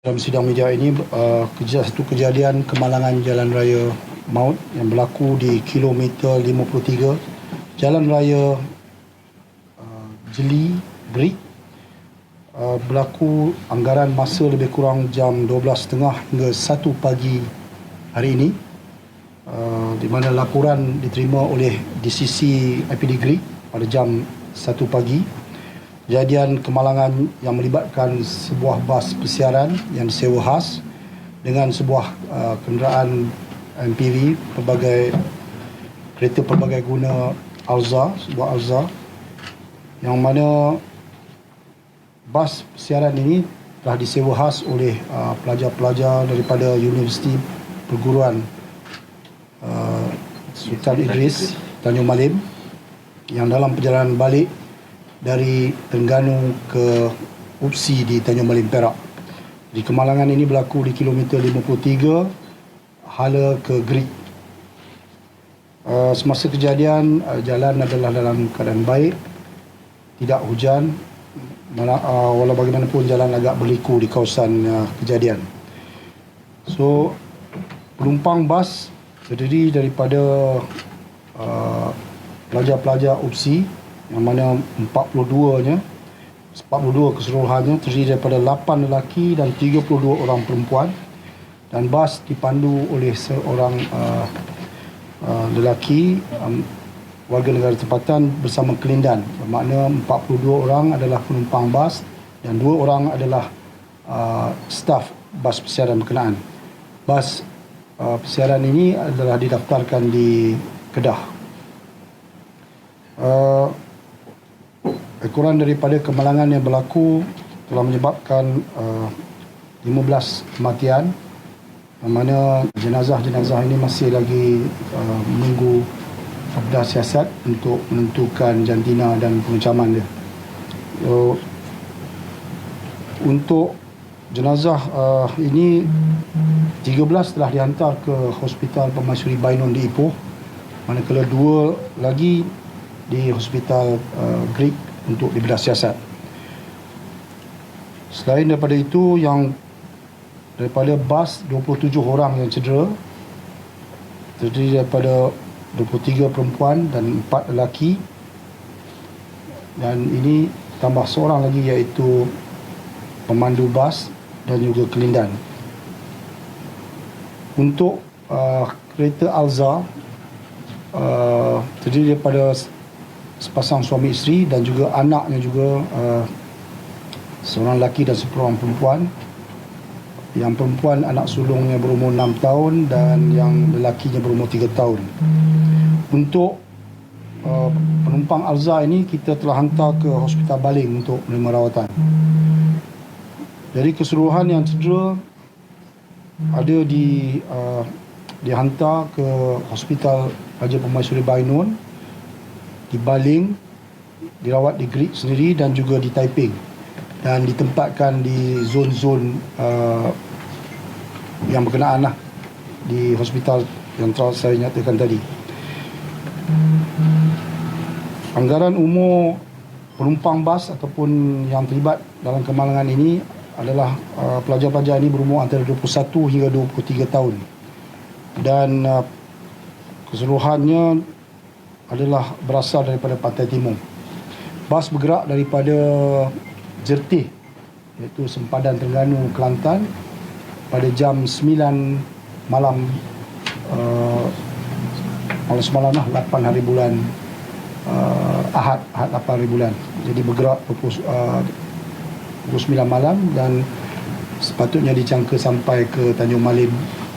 Dalam sidang media ini, uh, satu kejadian kemalangan jalan raya maut yang berlaku di kilometer 53 jalan raya uh, Jeli Grik uh, berlaku anggaran masa lebih kurang jam 12.30 hingga 1 pagi hari ini. Uh, di mana laporan diterima oleh DCC IPD Grik pada jam 1 pagi kejadian kemalangan yang melibatkan sebuah bas persiaran yang disewa khas dengan sebuah uh, kenderaan MPV pelbagai kereta pelbagai guna Alza, sebuah Alza yang mana bas persiaran ini telah disewa khas oleh uh, pelajar-pelajar daripada Universiti Perguruan uh, Sultan Idris Tanjung Malim yang dalam perjalanan balik dari Terengganu ke Upsi di Tanjung Malim Perak. Di kemalangan ini berlaku di kilometer 53 hala ke Greek. Uh, semasa kejadian uh, jalan adalah dalam keadaan baik. Tidak hujan. Mana, uh, walau bagaimanapun jalan agak berliku di kawasan uh, kejadian. So penumpang bas terdiri daripada uh, pelajar-pelajar UPSI yang mana 42-nya 42 keseluruhannya terdiri daripada 8 lelaki dan 32 orang perempuan. Dan bas dipandu oleh seorang uh, uh, lelaki um, warga negara tempatan bersama kelindan. Bermakna 42 orang adalah penumpang bas dan dua orang adalah uh, staf bas persiaran berkenaan. Bas uh, persiaran ini adalah didaftarkan di Kedah. Uh, Ekoran daripada kemalangan yang berlaku telah menyebabkan uh, 15 kematian mana jenazah-jenazah ini masih lagi uh, menunggu Abdah Siasat untuk menentukan jantina dan pengecaman dia. So, untuk jenazah uh, ini 13 telah dihantar ke Hospital Pemaisuri Bainun di Ipoh manakala dua lagi di Hospital uh, Greek untuk dibedah siasat. Selain daripada itu yang daripada bas 27 orang yang cedera terdiri daripada 23 perempuan dan 4 lelaki dan ini tambah seorang lagi iaitu pemandu bas dan juga kelindan. Untuk uh, kereta Alza uh, terdiri daripada sepasang suami isteri dan juga anaknya juga uh, seorang lelaki dan seorang perempuan. Yang perempuan anak sulungnya berumur 6 tahun dan yang lelakinya berumur 3 tahun. Untuk uh, penumpang Alza ini kita telah hantar ke hospital Baling untuk menerima rawatan. Dari keseluruhan yang cedera ada di uh, dihantar ke hospital Raja Pemaisuri Bainun di Baling, dirawat di Greek sendiri dan juga di Taiping dan ditempatkan di zon-zon uh, yang berkenaan lah di hospital yang telah saya nyatakan tadi. Anggaran umur penumpang bas ataupun yang terlibat dalam kemalangan ini adalah uh, pelajar-pelajar ini berumur antara 21 hingga 23 tahun. Dan uh, keseluruhannya adalah berasal daripada Pantai Timur. Bas bergerak daripada Jertih iaitu sempadan Terengganu Kelantan pada jam 9 malam uh, malam semalam lah 8 hari bulan uh, Ahad Ahad 8 hari bulan. Jadi bergerak pukul uh, pukul 9 malam dan sepatutnya dicangka sampai ke Tanjung Malim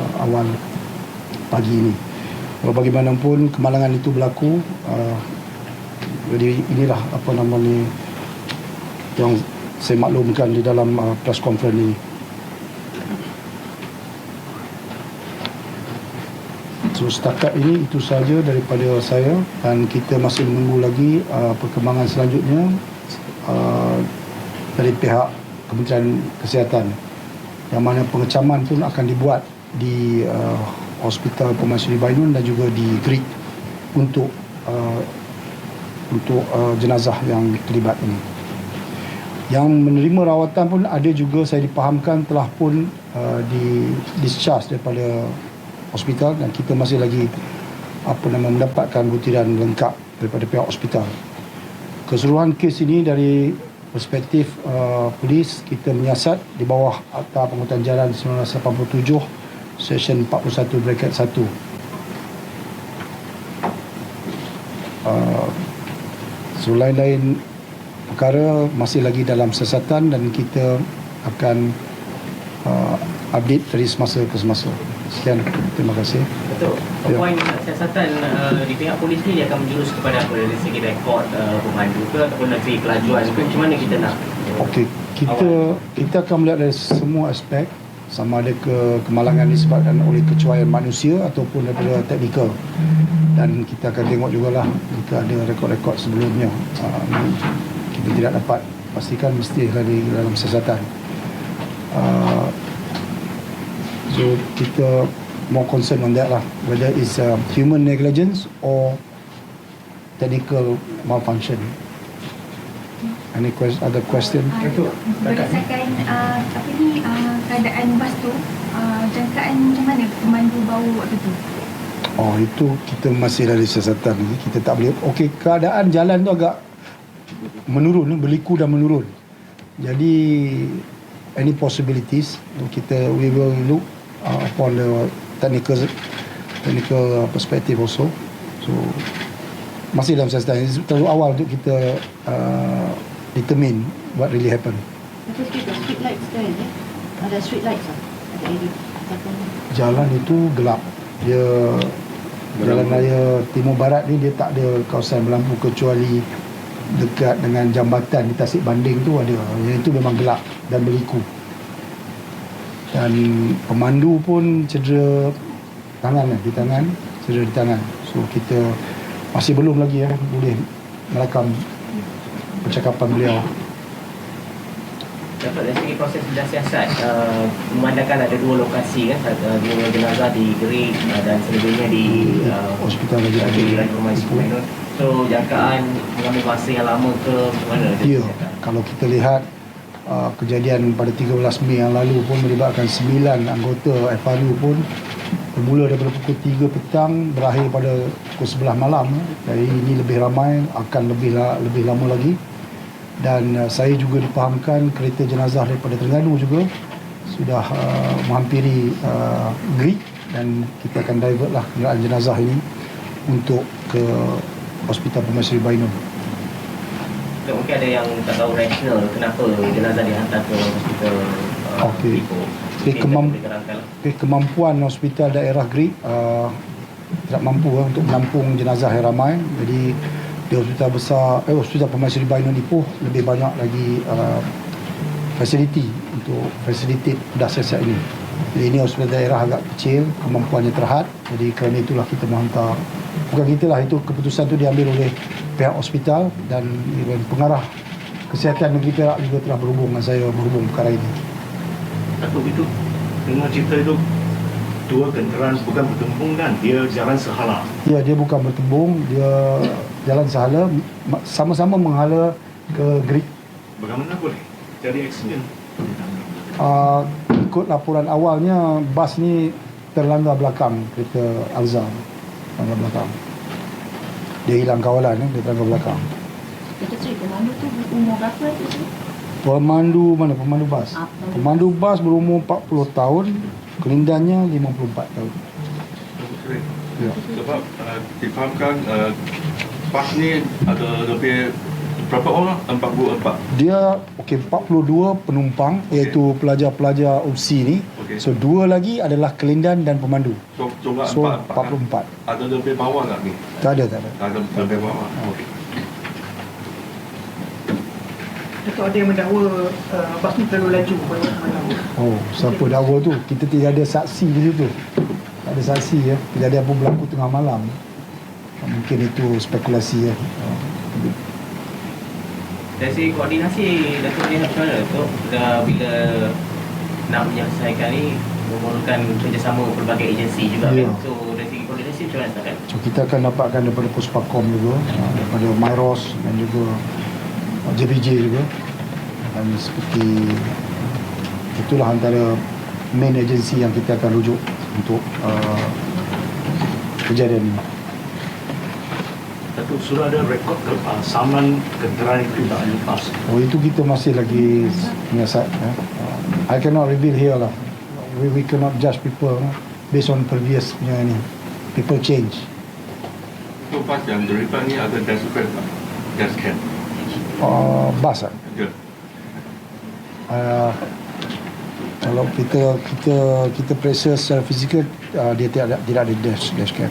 uh, awal pagi ini. Bagaimanapun kemalangan itu berlaku uh, jadi inilah apa nama ni yang saya maklumkan di dalam uh, press conference ini. So setakat ini itu saja daripada saya dan kita masih menunggu lagi uh, perkembangan selanjutnya uh, dari pihak Kementerian Kesihatan yang mana pengecaman pun akan dibuat di uh, Hospital Pemaisuri Bainun dan juga di Greek untuk uh, untuk uh, jenazah yang terlibat ini. Yang menerima rawatan pun ada juga saya dipahamkan telah pun uh, di discharge daripada hospital dan kita masih lagi apa nama mendapatkan butiran lengkap daripada pihak hospital. Keseluruhan kes ini dari perspektif uh, polis kita menyiasat di bawah Akta Penghutan Jalan 1987 Seksyen 41 bracket 1 Uh, so lain-lain perkara masih lagi dalam siasatan dan kita akan uh, update dari semasa ke semasa. Sekian, terima kasih. Betul. Ya. Poin siasatan uh, di pihak polis ni dia akan menjurus kepada apa dari segi rekod uh, pemandu ke ataupun dari segi kelajuan ke macam mana kita nak Okey, kita kita akan melihat dari semua aspek sama ada ke kemalangan disebabkan oleh kecuaian manusia ataupun daripada teknikal. Dan kita akan tengok jugalah jika ada rekod-rekod sebelumnya. Uh, kita tidak dapat pastikan mesti ada dalam siasatan. Uh, so kita more concern on that lah whether it's uh, human negligence or technical malfunction any quest- other question? Ah, Berdasarkan uh, apa ni uh, keadaan bas tu, uh, jangkaan macam mana? Pemandu bau waktu tu? Oh itu kita masih dari siasatan lagi kita tak boleh okey keadaan jalan tu agak menurun berliku dan menurun. Jadi any possibilities kita we will look uh, upon the technical technical perspective also. So masih dalam siasatan. Terlalu awal untuk kita uh, determine what really happened ada street lights kan eh? Ada street lights lah Ada area jalan itu gelap. Dia jalan raya timur barat ni dia tak ada kawasan berlampu kecuali dekat dengan jambatan di Tasik Banding tu ada. Yang itu memang gelap dan berliku. Dan pemandu pun cedera tangan eh, di tangan cedera di tangan. So kita masih belum lagi ya boleh merakam percakapan beliau dapat dari segi proses bedah siasat uh, memandangkan ada dua lokasi kan uh, dua jenazah di Gerik uh, dan selebihnya di uh, hospital lagi di Raya Permai Sumainun so jangkaan mengambil masa yang lama ke mana Ya, cakap? kalau kita lihat uh, kejadian pada 13 Mei yang lalu pun melibatkan 9 anggota FRU pun bermula daripada pukul 3 petang berakhir pada pukul 11 malam. Jadi ini lebih ramai, akan lebih lebih lama lagi. Dan uh, saya juga dipahamkan kereta jenazah daripada Terengganu juga sudah uh, menghampiri uh, Greek dan kita akan divert lah kenderaan jenazah ini untuk ke Hospital Permaisuri Bainun. Dan mungkin ada yang tak tahu rasional kenapa jenazah dihantar ke hospital uh. Okey, Mungkin kemam- terangkan lah. okay, kemampuan hospital daerah Greek uh, tidak mampu uh, untuk menampung jenazah yang ramai jadi di hospital besar eh hospital Permaisuri Bainun Ipoh lebih banyak lagi uh, facility untuk facilitate bedah siasat ini. Jadi ini hospital daerah agak kecil kemampuannya terhad. Jadi kerana itulah kita menghantar bukan kita lah itu keputusan itu diambil oleh pihak hospital dan pengarah kesihatan negeri Perak juga telah berhubung dengan saya berhubung perkara ini. Datuk itu dengar cerita itu dua kenderaan bukan bertembung kan? Dia jalan sehala. Ya, dia bukan bertembung, dia jalan sahala ma- sama-sama menghala ke Greek. bagaimana boleh jadi aksiden Uh, ikut laporan awalnya bas ni terlanggar belakang kereta Alza. Terlanggar belakang. Dia hilang kawalan eh, dia terlanggar belakang. Kata Sri Pemandu tu umur berapa tu? Pemandu mana pemandu bas? Ah, Pemandu bas berumur 40 tahun, kelindannya 54 tahun. Ya. Sebab uh, difahamkan uh, PAS ni ada lebih berapa orang? 44. Dia okey 42 penumpang Okey. iaitu pelajar-pelajar opsi ni. Okey. So dua lagi adalah kelindan dan pemandu. So jumlah So 44. 44. kan? Ada lebih bawah tak ni? Tak ada, tak ada. Ada lebih bawah. Okey. Datuk ada yang mendakwa uh, bas ni terlalu laju pada malam. Oh, siapa dakwa tu? Kita tidak ada saksi di situ. Tak ada saksi ya. Kejadian pun berlaku tengah malam. Mungkin itu spekulasi ya. Dari segi koordinasi Datuk lihat macam mana Datuk Dah bila nak menyelesaikan ni memerlukan kerjasama berbagai agensi juga Ya. kan So dari segi koordinasi macam mana kan So kita akan dapatkan daripada Puspakom juga, ah, daripada Myros dan juga ah, JPJ juga. dan seperti itulah antara main agensi yang kita akan rujuk untuk uh, kejadian ini. Datuk sudah ada rekod ke, uh, saman kenderaan itu tak lepas. Oh itu kita masih lagi menyiasat. Eh. Uh, I cannot reveal here lah. We, we cannot judge people eh, based on previous punya ni. People change. Itu pas yang deripan ni ada desk fan tak? Desk cam. Uh, bus lah. Ya. Uh, kalau kita kita kita periksa secara fizikal uh, dia tidak ada tidak ada dash dash cam.